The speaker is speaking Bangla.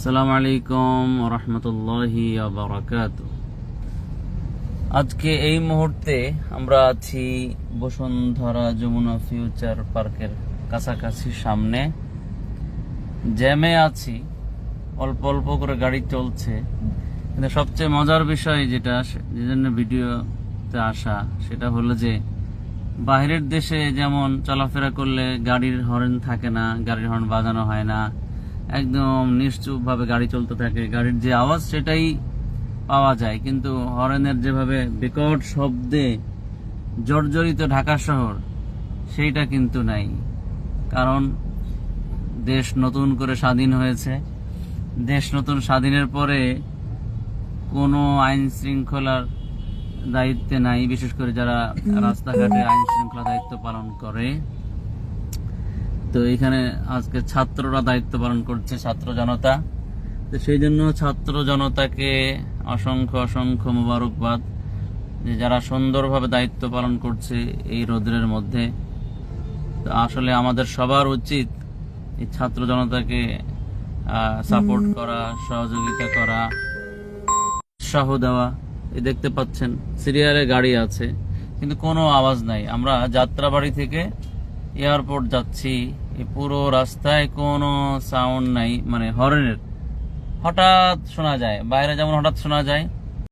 আসসালামু আলাইকুম রহমতুল্লাহি বারাকাত আজকে এই মুহূর্তে আমরা আছি বসুন্ধরা যমুনা ফিউচার পার্কের কাছাকাছি সামনে। জ্যামে আছি, অল্প অল্প করে গাড়ি চলছে। কিন্তু সবচেয়ে মজার বিষয় যেটা, যে জন্য ভিডিওতে আসা, সেটা হলো যে বাইরের দেশে যেমন চলাফেরা করলে গাড়ির হর্ন থাকে না, গাড়ির হর্ন বাজানো হয় না একদম নিশ্চুপ ভাবে গাড়ি চলতে থাকে। গাড়ির যে আওয়াজ, সেটাই পাওয়া যায়। কিন্তু হরেনের যেভাবে বিকট শব্দে জর্জরিত ঢাকা শহর, সেইটা কিন্তু নাই। কারণ দেশ নতুন করে স্বাধীন হয়েছে। দেশ নতুন স্বাধীনের পরে কোনো আইন শৃঙ্খলার দায়িত্বে নাই। বিশেষ করে যারা রাস্তাঘাটে আইন শৃঙ্খলা দায়িত্ব পালন করে তো এখানে আজকে ছাত্ররা দায়িত্ব পালন করছে ছাত্র জনতা। তো সেই জন্য ছাত্র জনতাকে অসংখ্য অসংখ্য মোবারকবাদ যে যারা সুন্দরভাবে দায়িত্ব পালন করছে এই রোদ্রের মধ্যে। তো আসলে আমাদের সবার উচিত এই ছাত্র জনতাকে সাপোর্ট করা সহযোগিতা করা উৎসাহ দেওয়া। এই দেখতে পাচ্ছেন সিরিয়ালে গাড়ি আছে কিন্তু কোনো আওয়াজ নাই। আমরা যাত্রাবাড়ি থেকে এয়ারপোর্ট যাচ্ছি পুরো রাস্তায় কোনো সাউন্ড নাই মানে হর্নের হঠাৎ শোনা যায়, বাইরে যেমন হঠাৎ শোনা যায়